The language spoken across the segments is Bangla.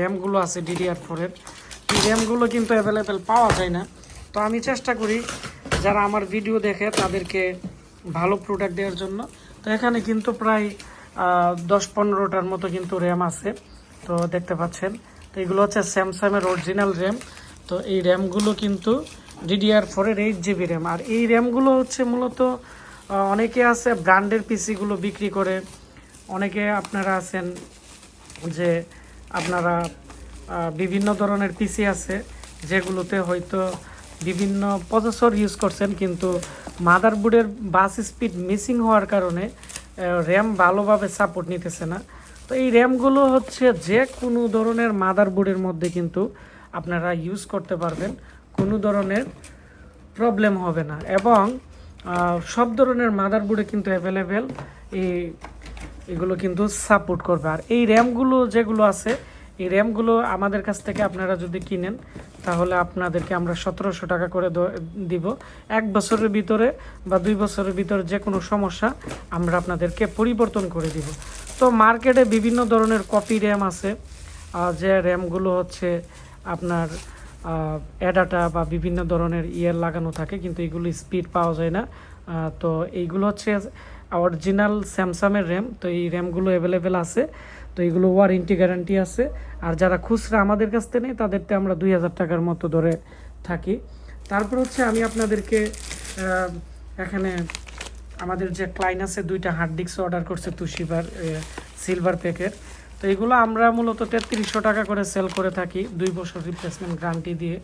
র্যামগুলো আছে ডিডিআর ফোরের এই র্যামগুলো কিন্তু অ্যাভেলেবেল পাওয়া যায় না। তো আমি চেষ্টা করি যারা আমার ভিডিও দেখে তাদেরকে ভালো প্রোডাক্ট দেওয়ার জন্য। তো এখানে কিন্তু প্রায় দশ পনেরোটার মতো কিন্তু র্যাম আছে। তো দেখতে পাচ্ছেন, তো এগুলো হচ্ছে স্যামসাংয়ের অরিজিনাল র্যাম তো এই র্যামগুলো কিন্তু ডিডিআর ফোরের এইট জিবি র্যাম আর এই র্যামগুলো হচ্ছে মূলত অনেকে আছে ব্র্যান্ডের পিসিগুলো বিক্রি করে। অনেকে আপনারা আছেন যে আপনারা বিভিন্ন ধরনের পিসি আছে, যেগুলোতে হয়তো বিভিন্ন প্রসেসর ইউজ করছেন, কিন্তু মাদারবোর্ডের বাস স্পিড মিসিং হওয়ার কারণে র্যাম ভালোভাবে সাপোর্ট নিতেছে না। তো এই র্যামগুলো হচ্ছে যে কোনো ধরনের মাদারবোর্ডের মধ্যে কিন্তু আপনারা ইউজ করতে পারবেন, কোনো ধরনের প্রবলেম হবে না। এবং সব ধরনের মাদারবোর্ডে কিন্তু অ্যাভেলেবেল এই এগুলো কিন্তু সাপোর্ট করবে। আর এই র্যামগুলো যেগুলো আছে, এই র্যামগুলো আমাদের কাছ থেকে আপনারা যদি কিনেন, তাহলে আপনাদেরকে আমরা সতেরোশো টাকা করে দিব। এক বছরের ভিতরে বা দুই বছরের ভিতরে যে কোনো সমস্যা আমরা আপনাদেরকে পরিবর্তন করে দিব। তো মার্কেটে বিভিন্ন ধরনের কপি র্যাম আছে। যে র্যামগুলো হচ্ছে আপনার অ্যাডাটা বা বিভিন্ন ধরনের ইয়ার লাগানো থাকে, কিন্তু এগুলো স্পিড পাওয়া যায় না। তো এইগুলো হচ্ছে অরিজিনাল স্যামসাংয়ের র্যাম তো এই র্যামগুলো অ্যাভেলেবেল আছে, তো এইগুলো ওয়ারেন্টি গ্যারান্টি আছে। আর যারা খুচরা আমাদের কাছ থেকে নেই তাদেরতে আমরা দুই হাজার টাকার মতো ধরে থাকি। তারপর হচ্ছে আমি আপনাদেরকে এখানে আমাদের যে ক্লাইন আছে, দুইটা হার্ড ডিস্ক অর্ডার করছে তুষিবার সিলভার প্যাকের তো এগুলো আমরা মূলত তেত্রিশশো টাকা করে সেল করে থাকি, দুই বছর রিপ্লেসমেন্ট গ্যারান্টি দিয়ে।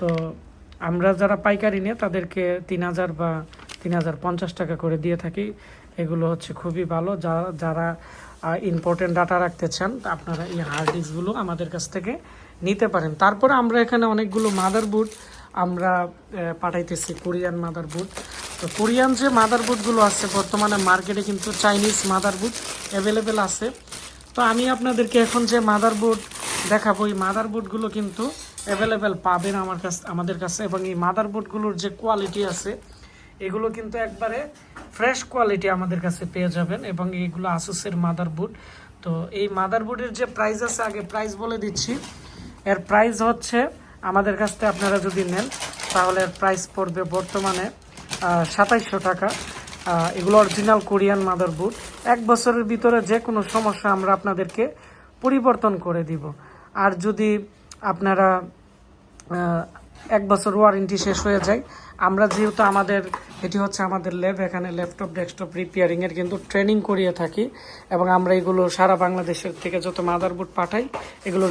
তো আমরা যারা পাইকারি নিয়ে, তাদেরকে তিন হাজার বা তিন হাজার পঞ্চাশ টাকা করে দিয়ে থাকি। এগুলো হচ্ছে খুবই ভালো। যা, যারা ইম্পর্টেন্ট ডাটা রাখতে চান, আপনারা এই হার্ড ডিস্কগুলো আমাদের কাছ থেকে নিতে পারেন। তারপরে আমরা এখানে অনেকগুলো মাদারবোর্ড আমরা পাঠাইতেছি, কোরিয়ান মাদারবোর্ড তো কোরিয়ান যে মাদারবোর্ডগুলো আছে, বর্তমানে মার্কেটে কিন্তু চাইনিজ মাদারবোর্ড অ্যাভেলেবেল আছে। তো আমি আপনাদেরকে এখন যে মাদারবোর্ড দেখাবো, এই মাদারবোর্ডগুলো কিন্তু অ্যাভেলেবেল পাবেন আমার কাছ, আমাদের কাছে। এবং এই মাদারবোর্ডগুলোর যে কোয়ালিটি আছে এগুলো কিন্তু একবারে ফ্রেশ কোয়ালিটি আমাদের কাছে পেয়ে যাবেন এবং এগুলো আসুসের মাদারবোর্ড তো এই মাদারবোর্ডের যে প্রাইস আছে, আগে প্রাইস বলে দিচ্ছি। এর প্রাইস হচ্ছে, আমাদের কাছ থেকে আপনারা যদি নেন, তাহলে এর প্রাইস পড়বে বর্তমানে সাতাইশশো টাকা। এগুলো অরিজিনাল কোরিয়ান মাদারবোর্ড এক বছরের ভিতরে যে কোনো সমস্যা আমরা আপনাদেরকে পরিবর্তন করে দিব। আর যদি আপনারা এক বছর ওয়ারেন্টি শেষ হয়ে যায়। আমরা যেহেতু আমাদের, এটি হচ্ছে আমাদের ল্যাব এখানে ল্যাপটপ ডেস্কটপ রিপেয়ারিংয়ের কিন্তু ট্রেনিং করিয়ে থাকি এবং আমরা এগুলো সারা বাংলাদেশের থেকে যত মাদারবোর্ড পাঠাই, এগুলো